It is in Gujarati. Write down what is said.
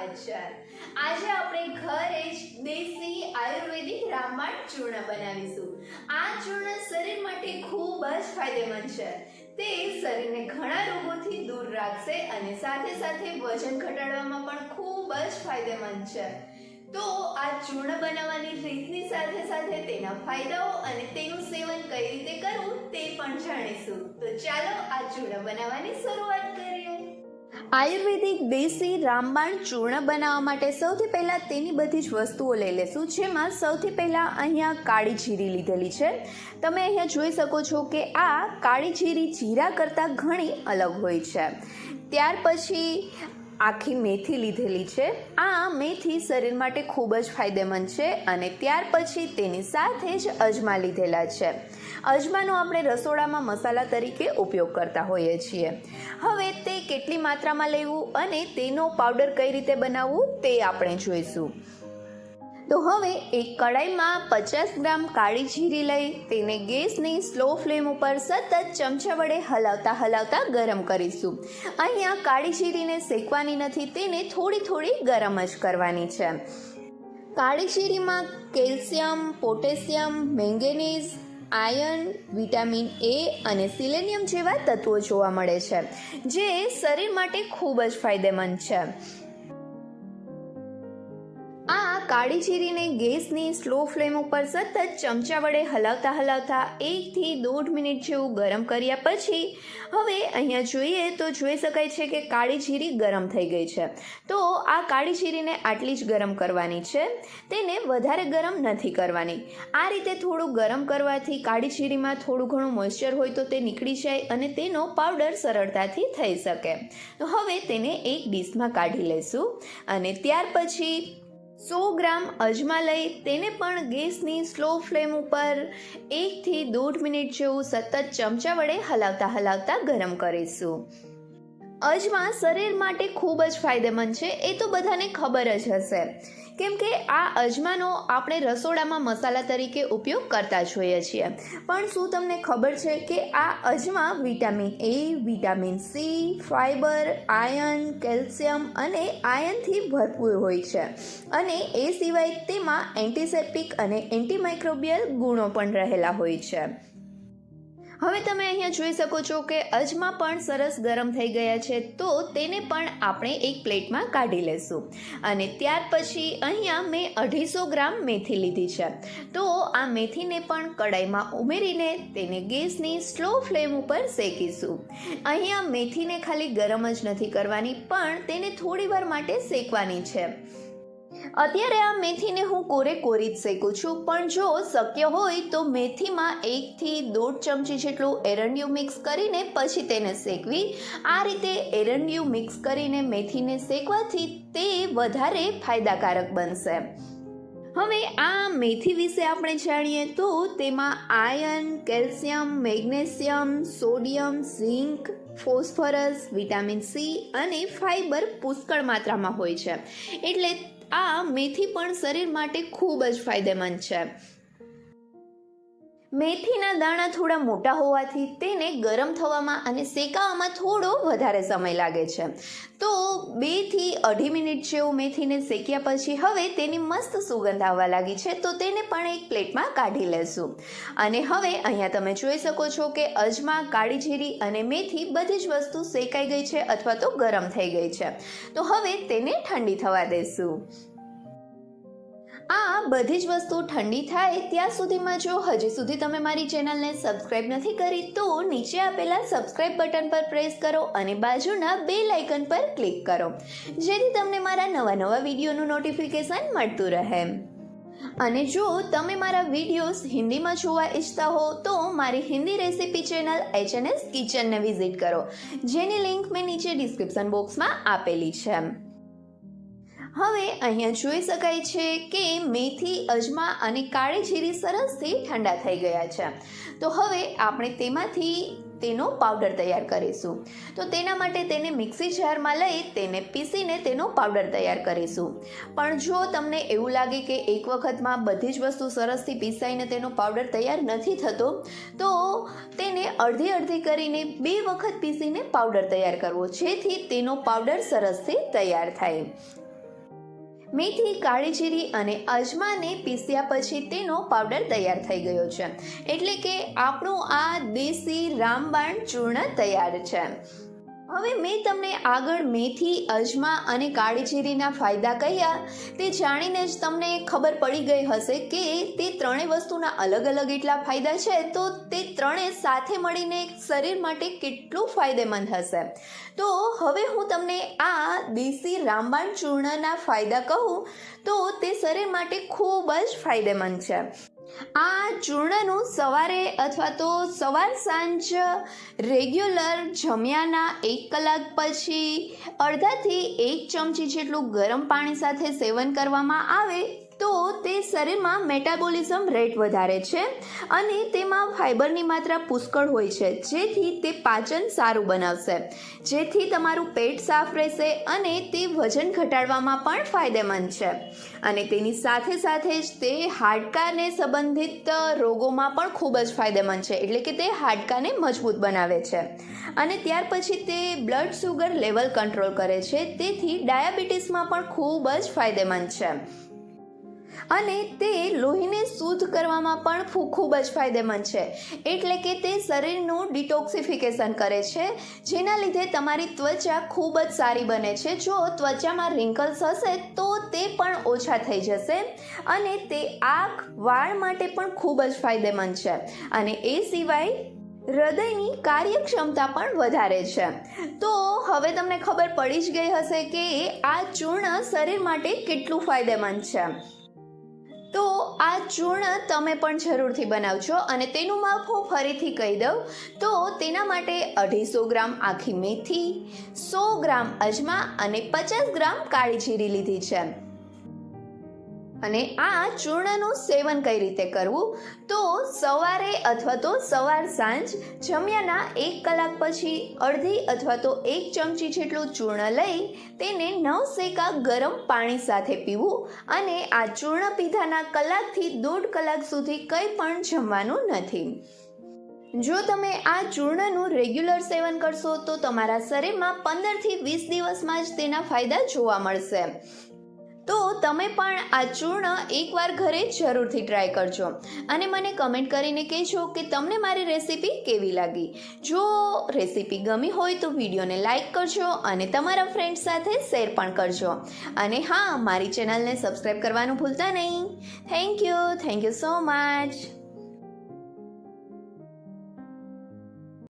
સ્વાગત આજે આપણે ઘરે જ દેશી આયુર્વેદિક રામબાણ ચૂર્ણ બનાવીશું. આ ચૂર્ણ શરીર માટે ખૂબ જ ફાયદેમંદ છે. તે શરીરને ઘણા રોગોથી દૂર રાખશે અને સાથે સાથે વજન ઘટાડવામાં પણ ખૂબ જ ફાયદેમંદ છે. તો આ ચૂર્ણ બનાવવાની રીતની સાથે સાથે તેના ફાયદાઓ અને તેનું સેવન કઈ રીતે કરવું તે પણ જાણીશું. તો ચાલો આ ચૂર્ણ બનાવવાની શરૂઆત કરીએ. આયુર્વેદિક, દેશી, રામબાણ, ચૂર્ણ બનાવવા માટે સૌથી પહેલાં તેની બધી જ વસ્તુઓ લઈ લેશું, જેમાં સૌથી પહેલાં અહીંયા કાળી જીરી લીધેલી છે. તમે અહીંયા જોઈ શકો છો કે આ કાળી જીરી જીરા કરતાં ઘણી અલગ હોય છે. ત્યાર પછી આખી મેથી લીધેલી છે. આ મેથી શરીર માટે ખૂબ જ ફાયદેમંદ છે અને ત્યાર પછી તેની સાથે જ અજમા લીધેલા છે. અજમાનો આપણે રસોડામાં મસાલા તરીકે ઉપયોગ કરતા હોઈએ છીએ. હવે તે કેટલી માત્રામાં લેવું અને તેનો પાવડર કઈ રીતે બનાવવું તે આપણે જોઈશું. તો હવે એક કડાઈમાં પચાસ ગ્રામ કાળી જીરી લઈ તેને ગેસની સ્લો ફ્લેમ ઉપર સતત ચમચા વડે હલાવતા હલાવતા ગરમ કરીશું. અહીંયા કાળી જીરીને શેકવાની નથી, તેને થોડી થોડી ગરમ જ કરવાની છે. કાળી જીરીમાં calcium, potassium, manganese, iron, vitamin A અને સિલેનિયમ જેવા તત્વો જોવા મળે છે, જે શરીર માટે ખૂબ જ ફાયદેમંદ છે. કાળી જીરીને ગેસની સ્લો ફ્લેમ ઉપર સતત ચમચા વડે હલાવતા હલાવતા એકથી દોઢ મિનિટ જેવું ગરમ કર્યા પછી હવે અહીંયા જોઈએ તો જોઈ શકાય છે કે કાળી જીરી ગરમ થઈ ગઈ છે. તો આ કાળી જીરીને આટલી જ ગરમ કરવાની છે. તેને વધારે ગરમ નથી કરવાની. આ રીતે થોડું ગરમ કરવાથી કાળી જીરીમાં થોડું ઘણું મોઇશ્ચર હોય તો તે નીકળી જાય અને તેનો પાવડર સરળતાથી થઈ શકે. તો હવે તેને એક ડીશમાં કાઢી લઈશું અને ત્યાર પછી સો ગ્રામ અજમા લઈ તેને પણ ગેસની સ્લો ફ્લેમ ઉપર એકથી દોઢ મિનિટ જેવું સતત ચમચા વડે હલાવતા હલાવતા ગરમ કરીશું. અજમા શરીર માટે ખૂબ જ ફાયદેમંદ છે, એ તો બધાને ખબર જ હશે. કેમ કે આ અજમાનો આપણે રસોડામાં મસાલા તરીકે ઉપયોગ કરતા જ હોઈએ છીએ. પણ શું તમને ખબર છે કે આ અજમા vitamin A, vitamin C fibre iron calcium અને આયર્નથી ભરપૂર હોય છે. અને એ સિવાય તેમાં એન્ટિસેપ્ટિક અને એન્ટીમાઇક્રોબિયલ ગુણો પણ રહેલા હોય છે. હવે તમે અહીંયા જોઈ શકો છો કે અજમા પણ સરસ ગરમ થઈ ગયા છે, તો તેને પણ આપણે એક પ્લેટમાં કાઢી લેશું. અને ત્યાર પછી અહીંયા મેં અઢીસો ગ્રામ મેથી લીધી છે. તો આ મેથીને પણ કડાઈમાં ઉમેરીને તેને ગેસની સ્લો ફ્લેમ ઉપર શેકીશું. અહીંયા મેથીને ખાલી ગરમ જ નથી કરવાની, પણ તેને થોડી વાર માટે શેકવાની છે. અત્યારે આ મેથીને હું કોરે કોરી જ શેકું છું. પણ જો શક્ય હોય તો મેથીમાં એકથી દોઢ ચમચી જેટલું એરંડિયું મિક્સ કરીને પછી તેને શેકવી. આ રીતે એરંડિયું મિક્સ કરીને મેથીને શેકવાથી તે વધારે ફાયદાકારક બનશે. હવે આ મેથી વિશે આપણે જાણીએ તો તેમાં iron calcium, magnesium, sodium, zinc, phosphorus, vitamin C અને ફાઇબર પુષ્કળ માત્રામાં હોય છે. એટલે આ મેથી પણ શરીર માટે ખૂબ જ ફાયદેમંદ છે. મેથીના દાણા થોડા મોટા હોવાથી તેને ગરમ થવામાં અને શેકાવામાં થોડો વધારે સમય લાગે છે. તો બેથી અઢી મિનિટ જેવું મેથીને શેક્યા પછી હવે તેની મસ્ત સુગંધ આવવા લાગી છે, તો તેને પણ એક પ્લેટમાં કાઢી લેશું. અને હવે અહીંયા તમે જોઈ શકો છો કે અજમા કાળી જીરી અને મેથી બધી જ વસ્તુ શેકાઈ ગઈ છે અથવા તો ગરમ થઈ ગઈ છે. તો હવે તેને ઠંડી થવા દેશું. આ બધી જ વસ્તુ ઠંડી થાય ત્યાં સુધીમાં જો હજી સુધી તમે મારી ચેનલને સબસ્ક્રાઇબ નથી કરી તો નીચે આપેલા સબસ્ક્રાઇબ બટન પર પ્રેસ કરો અને બાજુના બે લાઇકન પર ક્લિક કરો. જેથી તમને મારા નવા નવા વિડીયોનું નોટિફિકેશન મળતું રહે. અને જો તમે મારા વિડીયોઝ હિન્દીમાં જોવા ઈચ્છતા હો તો મારી હિન્દી રેસિપી ચેનલ એચએનએસ કિચનને વિઝિટ કરો. જેની લિંક મેં નીચે ડિસ્ક્રિપ્શન બોક્સમાં આપેલી છે. હવે અહીંયા જોઈ શકાય છે કે મેથી, અજમા અને કાળી જીરી સરસથી ઠંડા થઈ ગયા છે. તો હવે આપણે તેમાંથી તેનો પાવડર તૈયાર કરીશું. તો તેના માટે તેને મિક્સી જારમાં લઈ તેને પીસીને તેનો પાવડર તૈયાર કરીશું. પણ જો તમને એવું લાગે કે એક વખતમાં બધી જ વસ્તુ સરસથી પીસાઈને તેનો પાવડર તૈયાર નથી થતો, તો તેને અડધી અડધી કરીને બે વખત પીસીને પાવડર તૈયાર કરવો, જેથી તેનો પાવડર સરસથી તૈયાર થાય. મેથી કાળી જીરી અને અજમાને પીસ્યા પછી તેનો પાવડર તૈયાર થઈ ગયો છે. એટલે કે આપણું આ દેશી રામબાણ ચૂર્ણ તૈયાર છે. હવે મેં તમને આગળ મેથી, અજમા અને કાળી જીરીના ફાયદા કહ્યા. તે જાણીને જ તમને ખબર પડી ગઈ હશે કે તે ત્રણેય વસ્તુના અલગ અલગ એટલા ફાયદા છે, તો તે ત્રણેય સાથે મળીને શરીર માટે કેટલું ફાયદેમંદ હશે? તો હવે હું તમને આ દેશી રામબાણ ચૂર્ણના ફાયદા કહું, તો તે શરીર માટે ખૂબ જ ફાયદેમંદ છે. આ ચૂર્ણનું સવારે અથવા તો સવાર સાંજ રેગ્યુલર જમ્યાના એક કલાક પછી અડધાથી એક ચમચી જેટલું ગરમ પાણી સાથે સેવન કરવામાં આવે તો તે શરીરમાં મેટાબોલિઝમ રેટ વધારે છે અને તેમાં ફાઇબરની માત્રા પુષ્કળ હોય છે. જેથી તે પાચન સારું બનાવશે. જેથી તમારું પેટ સાફ રહેશે અને તે વજન ઘટાડવામાં પણ ફાયદેમંદ છે. અને તેની સાથે સાથે જ તે હાડકાને સંબંધિત રોગોમાં પણ ખૂબ જ ફાયદેમંદ છે. એટલે કે તે હાડકાને મજબૂત બનાવે છે. અને ત્યાર પછી તે બ્લડ શુગર લેવલ કંટ્રોલ કરે છે. તેથી ડાયાબિટીસમાં પણ ખૂબ જ ફાયદેમંદ છે. અને તે લોહીને શુદ્ધ કરવામાં પણ ખૂબ જ ફાયદેમંદ છે. એટલે કે તે શરીરનું ડિટોક્સિફિકેશન કરે છે. જેના લીધે તમારી ત્વચા ખૂબ જ સારી બને છે. જો ત્વચામાં રિંકલ્સ હશે તો તે પણ ઓછા થઈ જશે અને તે આંખ, વાળ માટે પણ ખૂબ જ ફાયદેમંદ છે. અને એ સિવાય હૃદયની કાર્યક્ષમતા પણ વધારે છે. તો હવે તમને ખબર પડી જ ગઈ હશે કે આ ચૂર્ણ શરીર માટે કેટલું ફાયદેમંદ છે. તો આ ચૂર્ણ તમે પણ જરૂરથી બનાવજો અને તેનું માપ હું ફરીથી કહી દઉં. તો તેના માટે અઢીસો ગ્રામ આખી મેથી, સો ગ્રામ અજમા અને પચાસ ગ્રામ કાળી જીરી લીધી છે. અને આ ચૂર્ણનું સેવન કઈ રીતે કરવું? તો સવારે અથવા તો સવાર સાંજ જમ્યાના એક કલાક પછી અડધી અથવા તો એક ચમચી જેટલું ચૂર્ણ લઈ તેને નવ સેકા ગરમ પાણી સાથે પીવું અને આ ચૂર્ણ પીધાના કલાકથી દોઢ કલાક સુધી કંઈ પણ જમવાનું નથી. જો તમે આ ચૂર્ણનું રેગ્યુલર સેવન કરશો તો તમારા શરીરમાં પંદરથી વીસ દિવસમાં જ તેના ફાયદા જોવા મળશે. તો તમે પણ આ ચૂર્ણ એકવાર ઘરે જરૂરથી ટ્રાય કરજો. અને મને કમેન્ટ કરીને કહેજો કે તમને મારી રેસીપી કેવી લાગી? જો રેસીપી ગમી હોય તો વિડીયોને લાઇક કરજો અને તમારા ફ્રેન્ડ સાથે શેર પણ કરજો. અને હા, મારી ચેનલને સબસ્ક્રાઈબ કરવાનું ભૂલતા નહીં. Thank you thank you so much